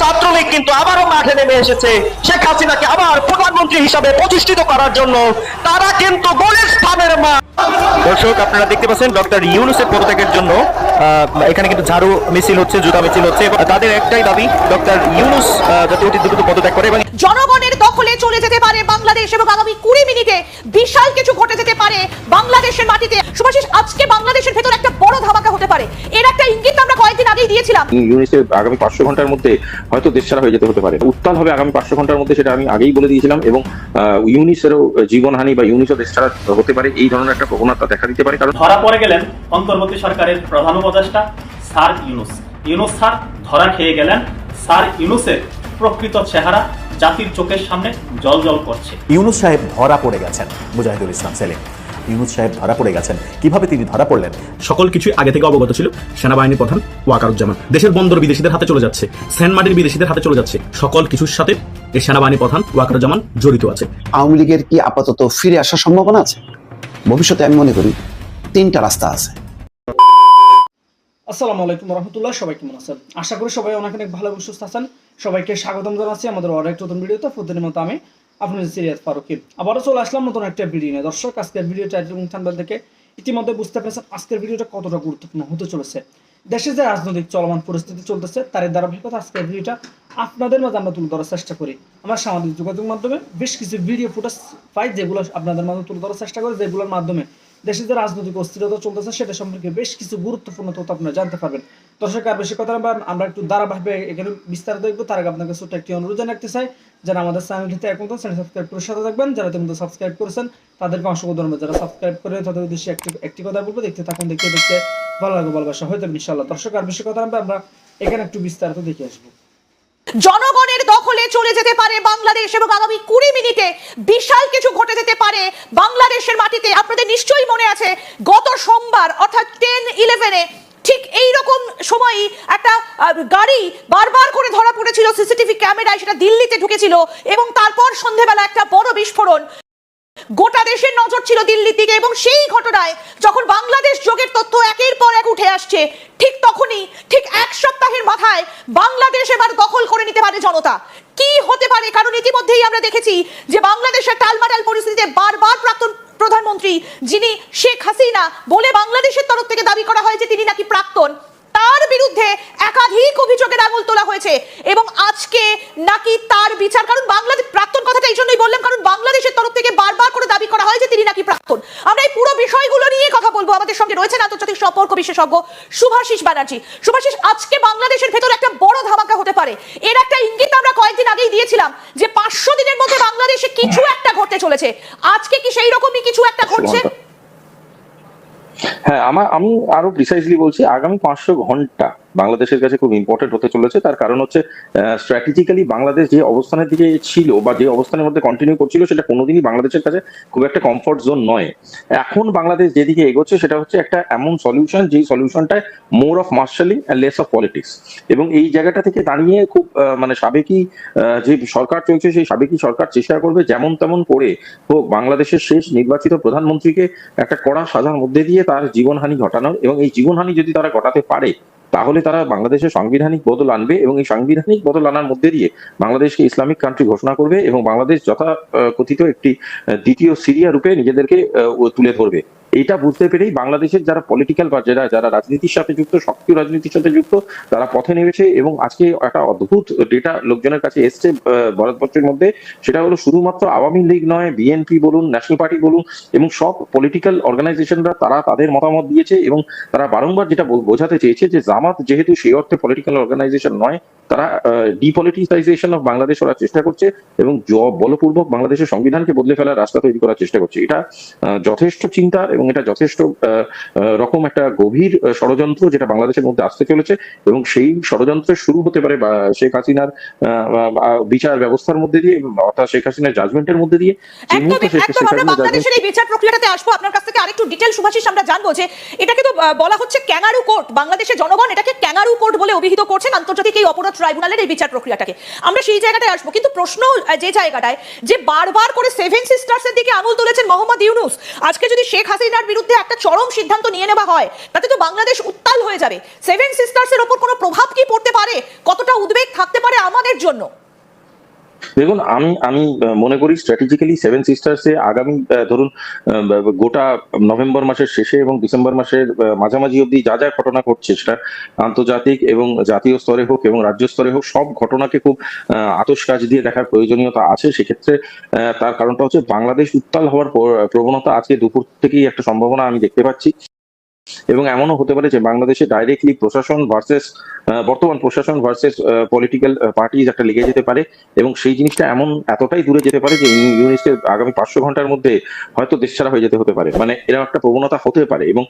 ছাত্রলীগ কিন্তু আবারও মাঠে নেমে এসেছে। শেখ হাসিনাকে আবার প্রধানমন্ত্রী হিসাবে প্রতিষ্ঠিত করার জন্য তারা কিন্তু গুলিস্তানের মা দর্শক আপনারা দেখতে পাচ্ছেন ডক্টর ইউনুসের পদত্যাগের জন্য এখানে কিন্তু ঝাড়ু মিছিল হচ্ছে জুতা মিছিল হচ্ছে এবং তাদের একটাই দাবি ডক্টর ইউনুস আহ, যাতে অতি দ্রুত পদত্যাগ করে এবং জনগণের দখলে চলে যেতে পারে বাংলাদেশ এবং আগামী কুড়ি মিনিটে বিশাল কিছু ঘটে যেতে পারে বাংলাদেশের মাটিতে। সুভাষিস আজকে বাংলাদেশের ভেতর একটা বড় ধামাকা হতে পারে এর একটা ইঙ্গিত আমরা কয়েকদিন আগেই দিয়েছিলাম। ইউনিসেফ আগামী পাঁচশো ঘণ্টার মধ্যে হয়তো দেশ ছাড়া হয়ে যেতে হতে পারে। উত্তাল হবে আগামী পাঁচশো ঘণ্টার মধ্যে সেটা আমি আগেই বলে দিয়েছিলাম এবং ইউনিসেরও জীবনহানি বা ইউনিসও দেশ ছাড়া হতে পারে এই ধরনের একটা প্রবণতা দেখা দিতে পারে কারণ ধরা পড়ে গেলেন অন্তর্বর্তী সরকারের প্রধান উপদেষ্টা স্যার ইউনুস। ইউনুস স্যার ধরা খেয়ে গেলেন। স্যার ইউনুসের প্রকৃত চেহারা জাতির চোখের সামনে জল করছে। ইউনুস সাহেব ধরা পড়ে গেছেন মুজাহিদুল ইসলাম সেলিম। ইউনুস সাহেব ধরা পড়ে গেছেন। কীভাবে তিনি ধরা পড়লেন? সকল কিছুই আগে থেকে অবগত ছিল। সেনাবাহিনী প্রধান ওয়াকারুজ্জামান। দেশের বন্দর বিদেশিদের হাতে চলে যাচ্ছে। সেন্ট মার্টিন বিদেশিদের হাতে চলে যাচ্ছে। সকল কিছুর সাথে এই সেনাবাহিনী প্রধান ওয়াকারুজ্জামান জড়িত আছে। আওয়ামী লীগের কি আপাতত ফিরে আসার সম্ভাবনা আছে? ভবিষ্যতে আমি মনে করি তিনটা রাস্তা আছে। আসসালামু আলাইকুম রহমতুল্লাহ সবাই কেমন আছেন? আশা করি সবাই অনেক অনেক ভালো এবং সুস্থ আছেন। সবাইকে স্বাগতম জানাচ্ছি আমাদের অনেক নতুন ভিডিওতে। প্রতিদিনের মতো আমি আপনাদের সিরিয়াস ফারুকি আবারও চলে আসলাম নতুন একটা ভিডিও নিয়ে। দর্শক, আজকের ভিডিও টাইটেল এবং থাম্বনেল থেকে ইতিমধ্যে বুঝতে পেরেছেন আজকের ভিডিওটা কতটা গুরুত্বপূর্ণ হতে চলেছে। দেশে যে রাজনৈতিক চলমান পরিস্থিতি চলতেছে তার ধারাবাহিকতা আজকের ভিডিওটা আপনাদের মাঝে আমরা তুলে ধরার চেষ্টা করি। আমরা সামাজিক যোগাযোগ মাধ্যমে বেশ কিছু ভিডিও ফুটেজ পাই, যেগুলো আপনাদের মাঝে তুলে ধরার চেষ্টা করি, যেগুলোর মাধ্যমে দেশে যে রাজনৈতিক অস্থিরতা চলতেছে, সেটা সম্পর্কে বেশ কিছু গুরুত্বপূর্ণ তথ্য আপনারা জানতে পারবেন। দর্শক, আর বেশি কথা আমরা একটু ধারাবাহিকভাবে এখানে বিস্তারিত দেখব। তার আগে আপনাকে ছোট্ট একটি অনুরোধ জানিয়ে রাখতে চাই, যারা আমাদের চ্যানেলটিতে এখন তো চ্যানেল সাবস্ক্রাইব করে সাথে থাকবেন, যারা ইতিমধ্যে সাবস্ক্রাইব করেছেন, তাদেরকে অসংখ্য ধন্যবাদ। যারা সাবস্ক্রাইব করে তাদের উদ্দেশ্যে একটি একটি কথা বলব, দেখতে থাকুন, দেখতে দেখতে ভালো লাগবে, ভালোবাসা হয়তো ইনশাল্লাহ দর্শক, আর বেশি কথা আমরা এখানে একটু বিস্তারিত দেখে আসব। জনগণের দখলে চলে যেতে পারে বাংলাদেশ এবং আগামী কুড়ি মিনিটে বিশাল কিছু ঘটে যেতে পারে বাংলাদেশের মাটিতে। আপনাদের নিশ্চয়ই মনে আছে, গত সোমবার, অর্থাৎ টেন ইলেভেনে ঠিক এই রকম সময়ই একটা গাড়ি বারবার করে ধরা পড়েছিল সিসিটিভি ক্যামেরায়, সেটা দিল্লিতে ঢুকেছিল এবং তারপর সন্ধেবেলা একটা বড় বিস্ফোরণ। গোটা দেশের নজর ছিল দিল্লির দিকে এবং সেই ঘটনায় যখন বাংলাদেশ যোগের তথ্য একের পর এক উঠে আসছে, ঠিক তখনই, ঠিক এক সপ্তাহের মাথায় বাংলাদেশ এবার দখল করে নিতে পারে জনতা। কি হতে পারে? কারণ ইতিমধ্যেই আমরা দেখেছি যে বাংলাদেশের টালমাটাল পরিস্থিতিতে বারবার প্রাক্তন প্রধানমন্ত্রী, যিনি শেখ হাসিনা বলে বাংলাদেশের তরফ থেকে দাবি করা হয় যে তিনি নাকি প্রাক্তন। তার বিরুদ্ধে একাধিক অভিযোগের আঙুল তোলা হয়েছে। এবং আজকে নাকি তার বিচার কারণ বাংলাদেশ প্রাক্তন কথাটা এই জন্যই বললাম কারণ বাংলাদেশের তরফ থেকে বারবার করে দাবি করা হয় যে তিনি নাকি প্রাক্তন। আমরা এই পুরো বিষয়গুলো নিয়ে কথা বলব। আমাদের সঙ্গে রয়েছেন আন্তর্জাতিক সম্পর্ক বিশেষজ্ঞ শুভাশিস ব্যানার্জি। শুভাশিস আজকে বাংলাদেশের ভেতর একটা বড় ধামাকা হতে পারে। এর একটা ইঙ্গিত আমরা কয়েকদিন আগেই দিয়েছিলাম যে পাঁচশো দিনের মধ্যে বাংলাদেশে কিছু একটা ঘটতে চলেছে। আজকে কি সেই রকমই কিছু একটা ঘটছে। হ্যাঁ আমার আমি আরও প্রিসাইসলি বলছি আগামী পাঁচশো ঘণ্টা বাংলাদেশের কাছে খুব ইম্পর্টেন্ট হতে চলেছে। তার কারণ হচ্ছে স্ট্র্যাটেজিক্যালি বাংলাদেশ যে অবস্থানের দিকে ছিল বা যে অবস্থানের মধ্যে কন্টিনিউ করছিল, সেটা কোনোদিনই বাংলাদেশের কাছে খুব একটা কমফর্ট জোন নয়। এখন বাংলাদেশ যেদিকে এগোচ্ছে, সেটা হচ্ছে একটা এমন সলিউশন যেই সলিউশনটায় more of marshalling and less of politics এবং এই জায়গাটা থেকে দাঁড়িয়ে খুব মানে সাবেকি যে সরকার চলছে, সেই সাবেকি সরকার চেষ্টা করবে যেমন তেমন করে হোক, বাংলাদেশের শেষ নির্বাচিত প্রধানমন্ত্রীকে একটা কড়া সাজার মধ্যে দিয়ে তার জীবনহানি ঘটানোর। এবং এই জীবনহানি যদি তারা ঘটাতে পারে তাহলে তারা বাংলাদেশে সাংবিধানিক বদল আনবে এবং এই সাংবিধানিক বদল আনার মধ্যে দিয়ে বাংলাদেশকে ইসলামিক কান্ট্রি ঘোষণা করবে এবং বাংলাদেশ যথা কথিত একটি দ্বিতীয় সিরিয়া রূপে নিজেদেরকে তুলে ধরবে। এইটা বুঝতে পেরেই বাংলাদেশের যারা পলিটিক্যাল বা যারা যারা রাজনীতির সাথে যুক্ত সক্রিয় রাজনীতির সাথে যুক্ত, তারা পথে নেমেছে এবং আজকে একটা অদ্ভুত ডেটা লোকজনের কাছে এসছে ভারতবর্ষের মধ্যে। সেটা হলো শুধুমাত্র আওয়ামী লীগ নয় বিএনপি বলুন ন্যাশনাল পার্টি বলুন, এবং সব পলিটিক্যাল অর্গানাইজেশনরা তারা তাদের মতামত দিয়েছে এবং তারা বারংবার যেটা বোঝাতে চেয়েছে যে জামাত যেহেতু সেই অর্থে পলিটিক্যাল অর্গানাইজেশন নয়, তারা ডিপলিটিসাইজেশন অফ বাংলাদেশ করার চেষ্টা করছে এবং বলপূর্বক বাংলাদেশের সংবিধানকে বদলে ফেলার রাস্তা তৈরি করার চেষ্টা করছে। এটা যথেষ্ট চিন্তার এবং এটা যথেষ্ট রকম একটা গভীর ষড়যন্ত্র যেটা বাংলাদেশের মধ্যে আসতে চলেছে এবং সেই ষড়যন্ত্রের শুরু হতে পারে শেখ হাসিনার বিচার ব্যবস্থার মধ্যে দিয়ে অর্থাৎ শেখ হাসিনার জাজমেন্টের মধ্যে দিয়ে বাংলাদেশের এই বিচার প্রক্রিয়াটাতে আসব। আপনার কাছ থেকে আরেকটু ডিটেল সুভাষিস আমরা জানব যে এটাকে তো বলা হচ্ছে ক্যাঙ্গারু কোর্ট। বাংলাদেশের জনগণ এটাকে ক্যাঙ্গারু কোর্ট অভিহিত করছেন আন্তর্জাতিক এই অপরাধ ট্রাইব্যুনালের এই বিচার প্রক্রিয়াটাকে। আমরা সেই জায়গাটায় আসব, কিন্তু প্রশ্ন যে জায়গাটায় যে বারবার করে সেভেন সিস্টার্স এর দিকে আঙুল তুলেছেন মোহাম্মদ ইউনুস, আজকে যদি শেখ হাসিনার বিরুদ্ধে একটা চরম সিদ্ধান্ত নিয়ে নেওয়া হয়, তাতে তো বাংলাদেশ উত্তাল হয়ে যাবে। সেভেন সিস্টার্স এর ওপর কোনো প্রভাব কি পড়তে পারে? কতটা উদ্বেগ থাকতে পারে আমাদের জন্য? দেখুন আমি আমি মনে করি স্ট্র্যাটেজিক্যালি সেভেন সিস্টার্সে আগামী ধরুন গোটা নভেম্বর মাসের শেষে এবং ডিসেম্বর মাসের মাঝামাঝি অবধি যা যা ঘটনা ঘটছে সেটা আন্তর্জাতিক এবং জাতীয় স্তরে হোক এবং রাজ্য স্তরে হোক সব ঘটনাকে খুব আহ, আতস কাজ দিয়ে দেখার প্রয়োজনীয়তা আছে। সেক্ষেত্রে তার কারণটা হচ্ছে বাংলাদেশ উত্তাল হওয়ার প্রবণতা আজকে দুপুর থেকেই একটা সম্ভাবনা আমি দেখতে পাচ্ছি। এবং এমনও হতে পারে যে বাংলাদেশে ডাইরেক্টলি প্রশাসন ভার্সেস বর্তমান প্রশাসন ভার্সেস পলিটিক্যাল পার্টিজ একটা লেগে যেতে পারে এবং সেই জিনিসটা এমন এতটাই দূরে যেতে পারে যে ইউ- ইউনিসকে আগামী পাঁচশো ঘণ্টার মধ্যে হয়তো দেশ ছাড়া হয়ে যেতে হতে পারে। মানে এরকম একটা প্রবণতা হতে পারে এবং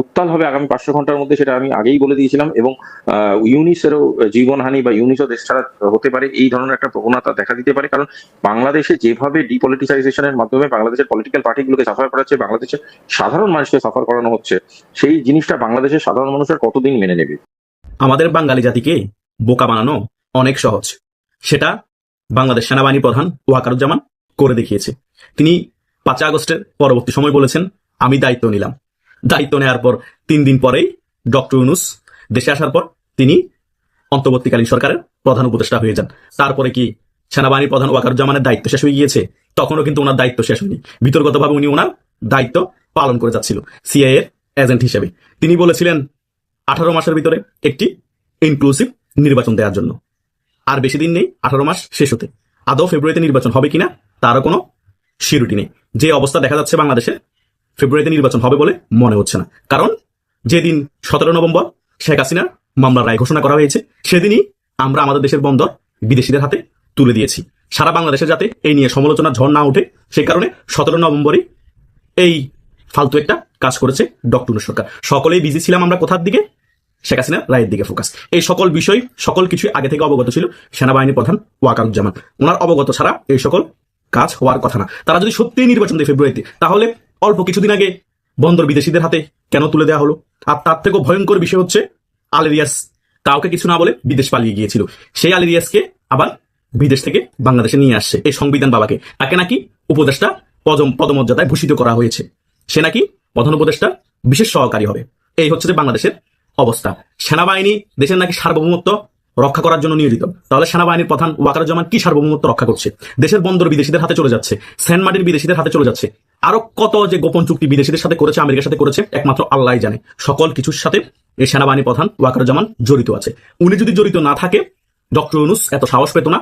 উত্তাল হবে আগামী পাঁচশো ঘণ্টার মধ্যে সেটা আমি আগেই বলে দিয়েছিলাম এবং ইউনিসেরও জীবনহানি বা ইউনিসও দেশ ছাড়া হতে পারে এই ধরনের একটা প্রবণতা দেখা দিতে পারে। কারণ বাংলাদেশে যেভাবে ডিপলিটিসাইজেশনের মাধ্যমে বাংলাদেশের পলিটিক্যাল পার্টিগুলোকে সাফার করাচ্ছে, বাংলাদেশের সাধারণ মানুষকে সাফার করানো হচ্ছে সেই জিনিসটা বাংলাদেশের সাধারণ মানুষের কতদিন মেনে নেবে? আমাদের বাঙালি জাতিকে বোকা বানানো অনেক সহজ। সেটা বাংলাদেশ সেনাবাহিনী প্রধান ওয়াকারুজ্জামান করে দেখিয়েছে। তিনি পাঁচই আগস্টের পরবর্তী সময় বলেছেন, আমি দায়িত্ব নিলাম। দায়িত্ব নেওয়ার পর তিন দিন পরেই ডক্টর ইউনুস দেশে আসার পর তিনি অন্তর্বর্তীকালীন সরকারের প্রধান উপদেষ্টা হয়ে যান। তারপরে কি সেনাবাহিনী প্রধান ওয়াকারুজ্জামানের দায়িত্ব শেষ হয়ে গিয়েছে? তখনও কিন্তু ওনার দায়িত্ব শেষ হয়নি। বিতর্কতভাবে উনি ওনার দায়িত্ব পালন করে যাচ্ছিল। সিআইএ এর এজেন্ট হিসেবে। তিনি বলেছিলেন, আঠারো মাসের ভিতরে একটি ইনক্লুসিভ নির্বাচন দেওয়ার জন্য। আর বেশি দিন নেই, আঠারো মাস শেষ হতে। আদৌ ফেব্রুয়ারিতে নির্বাচন হবে কিনা, তারও কোনো সিউরিটি নেই। যে অবস্থা দেখা যাচ্ছে বাংলাদেশে, ফেব্রুয়ারিতে নির্বাচন হবে বলে মনে হচ্ছে না। কারণ, যেদিন সতেরো নভেম্বর শেখ হাসিনার মামলার রায় ঘোষণা করা হয়েছে, সেদিনই আমরা আমাদের দেশের বন্দর বিদেশিদের হাতে তুলে দিয়েছি। সারা বাংলাদেশে যাতে এই নিয়ে সমালোচনা ঝড় না ওঠে সেই কারণে সতেরো নভেম্বরই এই ফালতু একটা কাজ করেছে ডক্টর সরকার। সকলেই বিজি ছিলাম আমরা কোথার দিকে? শেখ হাসিনা রায়ের দিকে ফোকাস এই সকল বিষয়, সকল কিছু আগে থেকে অবগত ছিল সেনাবাহিনী প্রধান ওয়াকারুজ্জামান। ওনার অবগত ছাড়া এই সকল কাজ হওয়ার কথা না। তারা যদি সত্যিই নির্বাচন দেয় ফেব্রুয়ারিতে তাহলে অল্প কিছুদিন আগে বন্দর বিদেশিদের হাতে কেন তুলে দেওয়া হলো? আর তার থেকেও ভয়ঙ্কর বিষয় হচ্ছে আলেরিয়াস কাউকে কিছু না বলে বিদেশ পালিয়ে গিয়েছিল। সেই আলেরিয়াসকে আবার বিদেশ থেকে বাংলাদেশে নিয়ে আসছে এই সংবিধান বাবাকে। তাকে নাকি উপদেষ্টা পদম, পদমর্যাদায় ভূষিত করা হয়েছে। সে নাকি প্রধান উপদেষ্টা, বিশেষ সহকারী হবে। এই হচ্ছে যে বাংলাদেশের অবস্থা। সেনাবাহিনী দেশের নাকি সার্বভৌমত্ব রক্ষা করার জন্য নিয়োজিত। তাহলে সেনাবাহিনীর প্রধান ওয়াকারুজ্জামান কি সার্বভৌমত্ব রক্ষা করছে? দেশের বন্দর বিদেশিদের হাতে চলে যাচ্ছে, সেন্ট বিদেশিদের হাতে চলে যাচ্ছে। আরও কত যে গোপন চুক্তি বিদেশিদের সাথে করেছে, আমেরিকার সাথে করেছে, একমাত্র আল্লাহ জানে। সকল কিছুর সাথে এই সেনাবাহিনী প্রধান ওয়াকারুজ্জামান জড়িত আছে। উনি যদি জড়িত না থাকে, ডক্টর ইউনুস এত সাহস পেত না,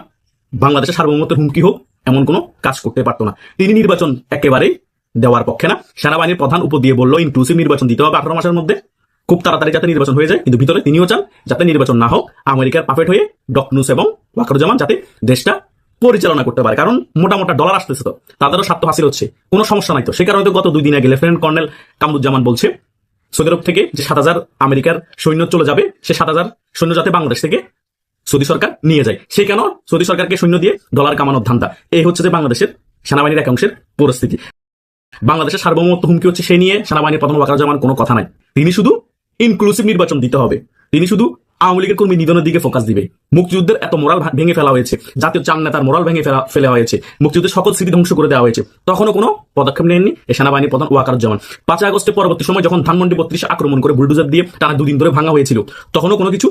বাংলাদেশের সার্বভৌমত্বের হুমকি হোক, এমন কোনো কাজ করতে পারতো না। তিনি নির্বাচন একেবারেই দেওয়ার পক্ষে না। সেনাবাহিনীর প্রধান উপর দিয়ে বলল ইনক্লুসিভ নির্বাচন দিতে হবে আঠারো মাসের মধ্যে। খুব তাড়াতাড়ি যাতে নির্বাচন হয়ে যায়, কিন্তু ভিতরে তিনিও চান যাতে নির্বাচন না হোক। আমেরিকার পাপেট হয়ে ডকনুস এবং ওয়াকারুজ্জামান যাতে দেশটা পরিচালনা করতে পারে। কারণ মোটা মোটা ডলার আসতেছে তো, তাদেরও স্বার্থ হাসিল হচ্ছে। কোনো সমস্যা নাই তো। সে কারণে গত দুই দিন আগে লেফটেন্যান্ট কর্নেল কামরুজ্জামান বলছে, সৌদি আরব থেকে যে সাত হাজার আমেরিকার সৈন্য চলে যাবে, সে সাত হাজার সৈন্য যাতে বাংলাদেশ থেকে সৌদি সরকার নিয়ে যায়। সে কেন সৌদি সরকারকে সৈন্য দিয়ে ডলার কামানোর ধান্দা? এই হচ্ছে যে বাংলাদেশের সেনাবাহিনীর একাংশের পরিস্থিতি। বাংলাদেশের সার্বভৌমত্ব হুমকি হচ্ছে সে নিয়ে সেনাবাহিনীর প্রধান ওয়াকারুজ্জামান কোনো কথা নাই। তিনি শুধু ইনক্লুসিভ নির্বাচন দিতে হবে। তিনি শুধু আওয়ামী লীগের কর্মী নিধনের দিকে ফোকাস দিবে। মুক্তিযুদ্ধের এত মোরাল ভেঙে ফেলা হয়েছে, জাতীয় চান নেতার মোরাল ভেঙে ফেলা ফেলা হয়েছে, মুক্তিযুদ্ধের সকল স্মৃতি ধ্বংস করে দেওয়া হয়েছে। তখনও কোনো পদক্ষেপ নেননি এই সেনাবাহিনী প্রধান ওয়াকারুজ্জামান। পাঁচই আগস্টের পরবর্তী সময় যখন ধানমন্ডি বত্রিশে আক্রমণ করে বুলডোজার দিয়ে টানা দুদিন ধরে ভাঙা হয়েছিল, তখনও কোনো কিছু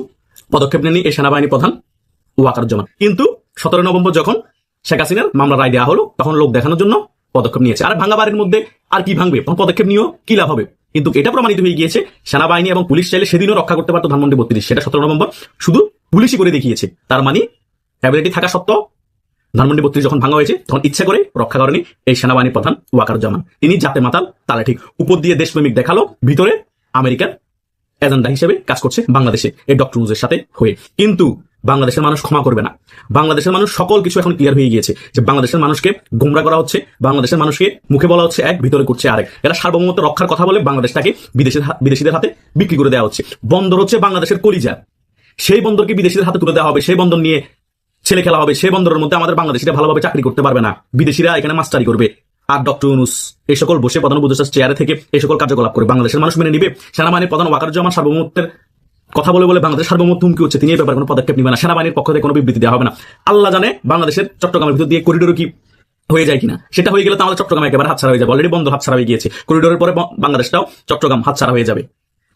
পদক্ষেপ নেননি এই সেনাবাহিনী প্রধান ওয়াকার ওয়াকারুজ্জামান। কিন্তু সতেরো নভেম্বর যখন শেখ হাসিনার মামলা রায় দেওয়া হলো, তখন লোক দেখানোর জন্য পদক্ষেপ নিয়েছে। আর ভাঙা বাড়ির মধ্যে আর কি ভাঙবে? পদক্ষেপ নিয়েও কি লাভ হবে? কিন্তু এটা প্রমাণিত হয়ে গিয়েছে, সেনাবাহিনী এবং পুলিশ চাইলে সেদিনও রক্ষা করতে পারতো ধানমন্ডি বত্রিশ। সেটা সতেরো নভেম্বর। শুধু পুলিশই করে দেখিয়েছে। তার মানে অ্যাবিলিটি থাকা সত্ত্বেও ধানমন্ডি বত্রিশ যখন ভাঙা হয়েছে, তখন ইচ্ছা করে রক্ষা করেনি এই সেনাবাহিনী প্রধান ওয়াকারুজ্জামান। তিনি জাতে মাতাল, তালে ঠিক। উপর দিয়ে দেশপ্রেমিক দেখাল, ভিতরে আমেরিকার এজেন্ডা হিসেবে কাজ করছে বাংলাদেশে, এই ডক্টর ইউনুসের সাথে হয়ে। কিন্তু বাংলাদেশের মানুষ ক্ষমা করবে না। বাংলাদেশের মানুষ সকল কিছু এখন ক্লিয়ার হয়ে গিয়েছে যে বাংলাদেশের মানুষকে গোমরা করা হচ্ছে, বাংলাদেশের মানুষকে মুখে বলা হচ্ছে এক, ভিতরে করছে আরেক। এরা সার্বভৌমত্ব রক্ষার কথা বলে বাংলাদেশটাকে বিদেশের বিদেশিদের হাতে বিক্রি করে দেওয়া হচ্ছে। বন্দর হচ্ছে বাংলাদেশের কলিজা। সেই বন্দরকে বিদেশিদের হাতে তুলে দেওয়া হবে, সেই বন্দর নিয়ে ছেলে খেলা হবে, সেই বন্দরের মধ্যে আমাদের বাংলাদেশিরা ভালোভাবে চাকরি করতে পারবে না। বিদেশিরা এখানে মাস্টারি করবে। আর ডক্টর ইউনুস এই সকল বসে প্রধান উপদেষ্টার চেয়ারে থেকে এই সকল কার্যকলাপ করে বাংলাদেশের মানুষ মেনে নিবে। সেনাবাহিনীর প্রধান ওয়াকারুজ্জামান সার্বভৌমত্বের কথা বলে বলে বাংলাদেশ সার্বভৌমত্ব হুমকি হচ্ছে, তিনি এই ব্যাপারে কোনো পদক্ষেপ নেবে না। সেনাবাহিনীর পক্ষ থেকে কোনো বিবৃতি দেওয়া হবে না। আল্লাহ জানে বাংলাদেশের চট্টগ্রামের ভিতর দিয়ে করিডোর কি হয়ে যায় কিনা। সেটা হয়ে গেলে তো আমাদের চট্টগ্রাম একেবারে হাতছাড়া হয়ে যাবে। অলরেডি বন্ধ হাতছাড়া হয়ে গিয়েছে। করিডোরের পরে বাংলাদেশটাও চট্টগ্রাম হাতছাড়া হয়ে যাবে।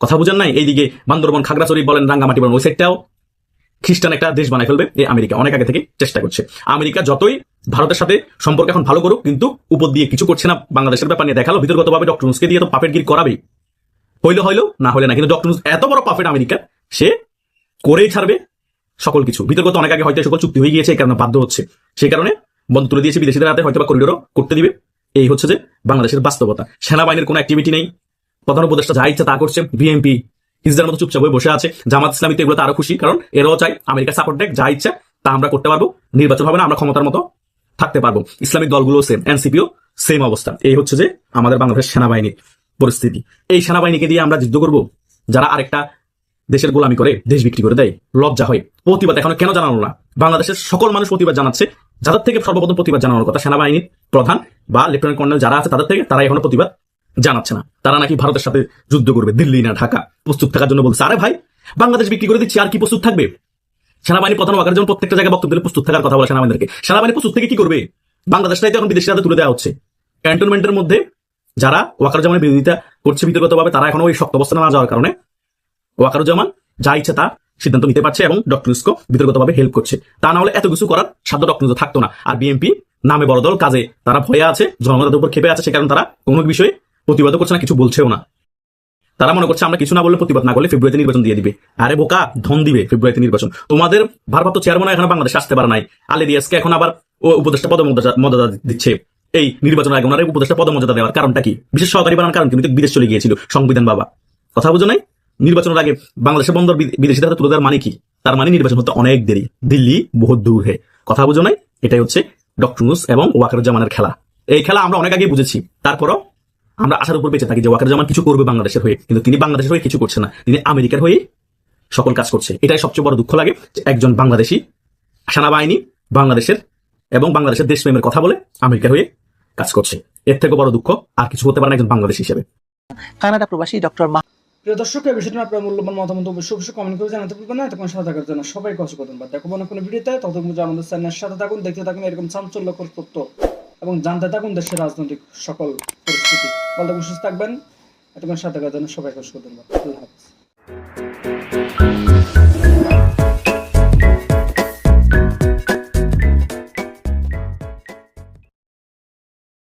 কথা বুঝেন নাই? এইদিকে বান্দরবন, খাগড়াছড়ি বলেন, রাঙ্গামাটি বলেন, ওই সাইডটাও খ্রিস্টান একটা দেশ বানায় ফেলবে। এই আমেরিকা অনেক আগে থেকে চেষ্টা করছে। আমেরিকা যতই ভারতের সাথে সম্পর্ক এখন ভালো করুক, কিন্তু উপর দিয়ে কিছু করছে না। বাংলাদেশের ব্যাপার নিয়ে দেখাল। ভিতরগতভাবে ডক্টর নুসকে দিয়ে তো পাপের গির করাবেই। হইল হইল, না হলে না। কিন্তু ডক্টর এত বড় পাপেট আমেরিকা সে করেই ছাড়বে সকল কিছু। ভিতরগত অনেক আগে হয়তো সকল চুক্তি হয়ে গিয়েছে, এই কারণে বাধ্য হচ্ছে। সেই কারণে বন্ধ তুলে দিয়েছে বিদেশিদের হাতে হয়তো বা করিডোরও করতে দিবে। এই হচ্ছে যে বাংলাদেশের বাস্তবতা। সেনাবাহিনীর কোনো অ্যাক্টিভিটি নেই। প্রধান উপদেষ্টা যা ইচ্ছা তা করছে বিএনপি হিজদার মতো চুপচাপ হয়ে বসে আছে। জামাত ইসলামীতে এগুলো আরও খুশি, কারণ এরাও চাই আমেরিকা সাপোর্ট দেখ যা ইচ্ছা তা আমরা করতে পারব। নির্বাচন হবে না, আমরা ক্ষমতার মতো থাকতে পারব। ইসলামিক দলগুলো সেম এনসিপিও সেম অবস্থা। এই হচ্ছে যে আমাদের বাংলাদেশ সেনাবাহিনীর পরিস্থিতি। এই সেনাবাহিনীকে দিয়ে আমরা যুদ্ধ করব, যারা আরেকটা দেশের গোলামি করে, দেশ বিক্রি করে দেয়, লজ্জা হয়। প্রতিবাদ এখনও কেন জানানো না? বাংলাদেশের সকল মানুষ প্রতিবাদ জানাচ্ছে, যাদের থেকে সর্বপ্রথম প্রতিবাদ জানানোর কথা সেনাবাহিনীর প্রধান বা লেফটেন্যান্ট কর্নেল যারা আছে, তাদের থেকে তারা এখনও প্রতিবাদ জানাচ্ছে না। তারা নাকি ভারতের সাথে যুদ্ধ করবে, দিল্লি না ঢাকা, প্রস্তুত থাকার জন্য বলছে, আরে ভাই, বাংলাদেশ বিক্রি করে দিচ্ছি, আর কি প্রস্তুত থাকবে? সেনাবাহিনী প্রধান ওয়াকার যেমন প্রত্যেকটা জায়গায় বক্তব্য দিলে প্রস্তুত থাকার কথা বলে সেনাবাহিনীকে সেনাবাহিনী প্রস্তুত থেকে কি করবে? বাংলাদেশটাই তো এখন বিদেশি হাতে তুলে দেওয়া হচ্ছে। ক্যান্টনমেন্টের মধ্যে যারা ওয়াকারুজ্জামানের বিরোধিতা করছে বিতর্কতভাবে, তারা এখনও ওই শক্ত অবস্থানে না যাওয়ার কারণে ওয়াকারুজ্জামান যা ইচ্ছে তা সিদ্ধান্ত নিতে পারছে এবং ডক্টর ইউসকো বিতর্কতভাবে হেল্প করছে। তা না হলে এত কিছু করার সাধ্য ডক্টর ইউসকো থাকতো না। আর বিএনপি নামে বড় দল, কাজে তারা ভয়ে আছে, জনগণের উপর খেপে আছে, সে কারণে তারা কোনো বিষয়ে প্রতিবাদ করছে না, কিছু বলছেও না। তারা মনে করছে, আমরা কিছু না বললে প্রতিবাদ না করলে ফেব্রুয়ারিতে নির্বাচন দিয়ে দিবে। আরে বোকা, ধন দিবে ফেব্রুয়ারিতে নির্বাচন। তোমাদের ভারপ্রাপ্ত চেয়ারম্যান এখন বাংলাদেশ আসতে পারে নাই। আলেরিয়াসকে এখন আবার উপদেষ্টা পদমর্যাদা মর্যাদা দিচ্ছে। এই নির্বাচন আগে ওনার উপদেষ্টা পদমর্যাদা দেওয়ার কারণটা কি? বিশেষ সহকারী বানানোর কারণ কিন্তু বিদেশ চলে গিয়েছিল, সংবিধান বাবা। কথা বুঝো নাই? নির্বাচনের আগে বাংলাদেশের বন্দর বি- বিদেশিদের হাতে তুলে মানে কি? তার মানে নির্বাচন হতে অনেক দেরি। দিল্লি বহুত দূর হে। কথা বুঝো নাই? এটাই হচ্ছে ডক্টর এবং ওয়াকারুজ্জামানের খেলা। এই খেলা আমরা অনেক আগে বুঝেছি। তারপরও আমরা আশার উপর বেঁচে থাকি যে ওয়াকারুজ্জামান কিছু করবে বাংলাদেশের হয়ে, কিন্তু তিনি বাংলাদেশের হয়ে কিছু করছে না। তিনি আমেরিকার হয়ে সকল কাজ করছে। এটাই সবচেয়ে বড় দুঃখ লাগে যে একজন বাংলাদেশি সেনাবাহিনী বাংলাদেশের এবং বাংলাদেশের দেশপ্রেমের কথা বলে আমেরিকার হয়ে কাজ করছে। এর থেকে বড় দুঃখ আর কিছু হতে পারে না একজন বাংলাদেশ হিসেবে। কানাডা প্রবাসী ডক্টর প্রিয় দর্শক এই বিষয়টি আপনার মূল্যবান মতামত অবশ্যই অবশ্যই কমেন্ট করে জানাতে ভুলবেন না। এতক্ষণ সাথে থাকার জন্য সবাইকে অসংখ্য ধন্যবাদ। দেখো কোনো ভিডিওতে ততক্ষণ পর্যন্ত আমাদের চ্যানেলের সাথে থাকুন দেখতে থাকুন এরকম চাঞ্চল্যকর তথ্য এবং জানতে থাকুন দেশের রাজনৈতিক সকল পরিস্থিতি। বলতে সুস্থ থাকবেন। এতক্ষণ সাথে থাকার জন্য সবাইকে অসংখ্য ধন্যবাদ। আল্লাহ হাফিজ।